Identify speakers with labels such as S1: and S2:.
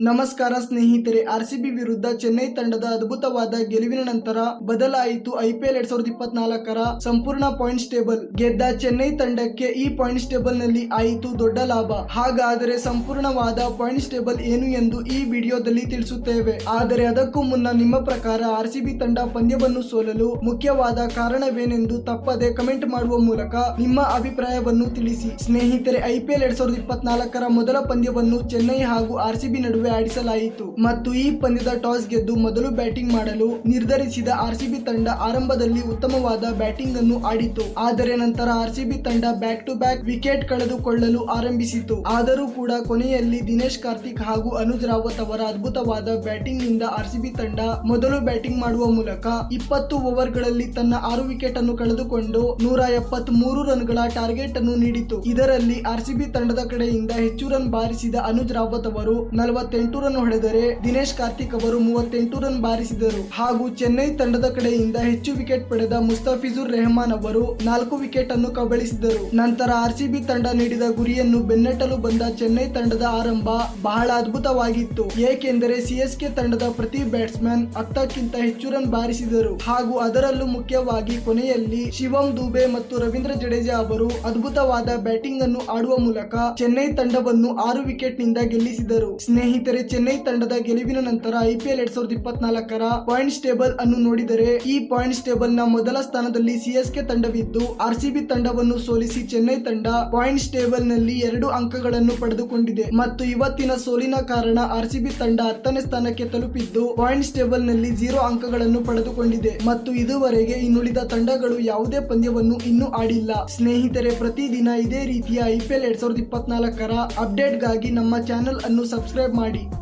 S1: ನಮಸ್ಕಾರ ಸ್ನೇಹಿತರೆ ಆರ್ಸಿಬಿ ವಿರುದ್ಧ ಚೆನ್ನೈ ತಂಡದ ಅದ್ಭುತವಾದ ಗೆಲುವಿನ ನಂತರ ಬದಲಾಯಿತು ಐಪಿಎಲ್ ಎರಡ್ ಸಾವಿರದ ಇಪ್ಪತ್ನಾಲ್ಕರ ಸಂಪೂರ್ಣ ಪಾಯಿಂಟ್ಸ್ ಟೇಬಲ್ ಗೆದ್ದ ಚೆನ್ನೈ ತಂಡಕ್ಕೆ ಈ ಪಾಯಿಂಟ್ಸ್ ಟೇಬಲ್ನಲ್ಲಿ ಆಯಿತು ದೊಡ್ಡ ಲಾಭ. ಹಾಗಾದರೆ ಸಂಪೂರ್ಣವಾದ ಪಾಯಿಂಟ್ಸ್ ಟೇಬಲ್ ಏನು ಎಂದು ಈ ವಿಡಿಯೋದಲ್ಲಿ ತಿಳಿಸುತ್ತೇವೆ. ಆದರೆ ಅದಕ್ಕೂ ಮುನ್ನ ನಿಮ್ಮ ಪ್ರಕಾರ ಆರ್ಸಿಬಿ ತಂಡ ಪಂದ್ಯವನ್ನು ಸೋಲಲು ಮುಖ್ಯವಾದ ಕಾರಣವೇನೆಂದು ತಪ್ಪದೆ ಕಮೆಂಟ್ ಮಾಡುವ ಮೂಲಕ ನಿಮ್ಮ ಅಭಿಪ್ರಾಯವನ್ನು ತಿಳಿಸಿ. ಸ್ನೇಹಿತರೆ ಐಪಿಎಲ್ ಎರಡ್ ಸಾವಿರದ ಇಪ್ಪತ್ನಾಲ್ಕರ ಮೊದಲ ಪಂದ್ಯವನ್ನು ಚೆನ್ನೈ ಹಾಗೂ ಆರ್ಸಿಬಿ ನಡುವೆ ಆಡಿಸಲಾಯಿತು ಮತ್ತು ಈ ಪಂದ್ಯದ ಟಾಸ್ ಗೆದ್ದು ಮೊದಲು ಬ್ಯಾಟಿಂಗ್ ಮಾಡಲು ನಿರ್ಧರಿಸಿದ ಆರ್ಸಿಬಿ ತಂಡ ಆರಂಭದಲ್ಲಿ ಉತ್ತಮವಾದ ಬ್ಯಾಟಿಂಗ್ ಅನ್ನು ಆಡಿತು. ಆದರೆ ನಂತರ ಆರ್ಸಿಬಿ ತಂಡ ಬ್ಯಾಕ್ ಟು ಬ್ಯಾಕ್ ವಿಕೆಟ್ ಕಳೆದುಕೊಳ್ಳಲು ಆರಂಭಿಸಿತು. ಆದರೂ ಕೂಡ ಕೊನೆಯಲ್ಲಿ ದಿನೇಶ್ ಕಾರ್ತಿಕ್ ಹಾಗೂ ಅನುಜ್ ರಾವತ್ ಅವರ ಅದ್ಭುತವಾದ ಬ್ಯಾಟಿಂಗ್ನಿಂದ ಆರ್ಸಿಬಿ ತಂಡ ಮೊದಲು ಬ್ಯಾಟಿಂಗ್ ಮಾಡುವ ಮೂಲಕ ಇಪ್ಪತ್ತು ಓವರ್ಗಳಲ್ಲಿ ತನ್ನ ಆರು ವಿಕೆಟ್ ಅನ್ನು ಕಳೆದುಕೊಂಡು ನೂರ ಎಪ್ಪತ್ತ್ ಮೂರು ರನ್ಗಳ ಟಾರ್ಗೆಟ್ ಅನ್ನು ನೀಡಿತು. ಇದರಲ್ಲಿ ಆರ್ಸಿಬಿ ತಂಡದ ಕಡೆಯಿಂದ ಹೆಚ್ಚು ರನ್ ಬಾರಿಸಿದ ಅನುಜ್ ರಾವತ್ ಅವರು ನಲವತ್ತೆಂಟು ರನ್ ಹೊಡೆದರೆ ದಿನೇಶ್ ಕಾರ್ತಿಕ್ ಅವರು ಮೂವತ್ತೆಂಟು ರನ್ ಬಾರಿಸಿದರು. ಹಾಗೂ ಚೆನ್ನೈ ತಂಡದ ಕಡೆಯಿಂದ ಹೆಚ್ಚು ವಿಕೆಟ್ ಪಡೆದ ಮುಸ್ತಫಿಜುರ್ ರೆಹಮಾನ್ ಅವರು ನಾಲ್ಕು ವಿಕೆಟ್ ಅನ್ನು ಕಬಳಿಸಿದರು. ನಂತರ ಆರ್ಸಿಬಿ ತಂಡ ನೀಡಿದ ಗುರಿಯನ್ನು ಬೆನ್ನಟ್ಟಲು ಬಂದ ಚೆನ್ನೈ ತಂಡದ ಆರಂಭ ಬಹಳ ಅದ್ಭುತವಾಗಿತ್ತು. ಏಕೆಂದರೆ ಸಿಎಸ್ಕೆ ತಂಡದ ಪ್ರತಿ ಬ್ಯಾಟ್ಸ್ಮನ್ ಹತ್ತಕ್ಕಿಂತ ಹೆಚ್ಚು ರನ್ ಬಾರಿಸಿದರು. ಹಾಗೂ ಅದರಲ್ಲೂ ಮುಖ್ಯವಾಗಿ ಕೊನೆಯಲ್ಲಿ ಶಿವಂ ದುಬೆ ಮತ್ತು ರವೀಂದ್ರ ಜಡೇಜಾ ಅವರು ಅದ್ಭುತವಾದ ಬ್ಯಾಟಿಂಗ್ ಅನ್ನು ಆಡುವ ಮೂಲಕ ಚೆನ್ನೈ ತಂಡವನ್ನು ಆರು ವಿಕೆಟ್ನಿಂದ ಗೆಲ್ಲಿಸಿದರು ಸ್ನೇಹಿತರೆ, ಚೆನ್ನೈ ತಂಡದ ಗೆಲುವಿನ ನಂತರ ಐಪಿಎಲ್ ಎರಡ್ ಸಾವಿರದ ಇಪ್ಪತ್ನಾಲ್ಕರ ಪಾಯಿಂಟ್ಸ್ ಟೇಬಲ್ ಅನ್ನು ನೋಡಿದರೆ, ಈ ಪಾಯಿಂಟ್ಸ್ ಟೇಬಲ್ನ ಮೊದಲ ಸ್ಥಾನದಲ್ಲಿ ಸಿಎಸ್ಕೆ ತಂಡವಿದ್ದು ಆರ್ಸಿಬಿ ತಂಡವನ್ನು ಸೋಲಿಸಿ ಚೆನ್ನೈ ತಂಡ ಪಾಯಿಂಟ್ಸ್ ಟೇಬಲ್ನಲ್ಲಿ ಎರಡು ಅಂಕಗಳನ್ನು ಪಡೆದುಕೊಂಡಿದೆ. ಮತ್ತು ಇವತ್ತಿನ ಸೋಲಿನ ಕಾರಣ ಆರ್ಸಿಬಿ ತಂಡ ಹತ್ತನೇ ಸ್ಥಾನಕ್ಕೆ ತಲುಪಿದ್ದು ಪಾಯಿಂಟ್ಸ್ ಟೇಬಲ್ನಲ್ಲಿ ಜೀರೋ ಅಂಕಗಳನ್ನು ಪಡೆದುಕೊಂಡಿದೆ. ಮತ್ತು ಇದುವರೆಗೆ ಇನ್ನುಳಿದ ತಂಡಗಳು ಯಾವುದೇ ಪಂದ್ಯವನ್ನು ಇನ್ನೂ ಆಡಿಲ್ಲ. ಸ್ನೇಹಿತರೆ, ಪ್ರತಿದಿನ ಇದೇ ರೀತಿಯ ಐಪಿಎಲ್ ಎರಡ್ ಸಾವಿರದ ಇಪ್ಪತ್ನಾಲ್ಕರ ಅಪ್ಡೇಟ್ಗಾಗಿ ನಮ್ಮ ಚಾನೆಲ್ ಅನ್ನು ಸಬ್ಸ್ಕ್ರೈಬ್ ಮಾಡಿ. community.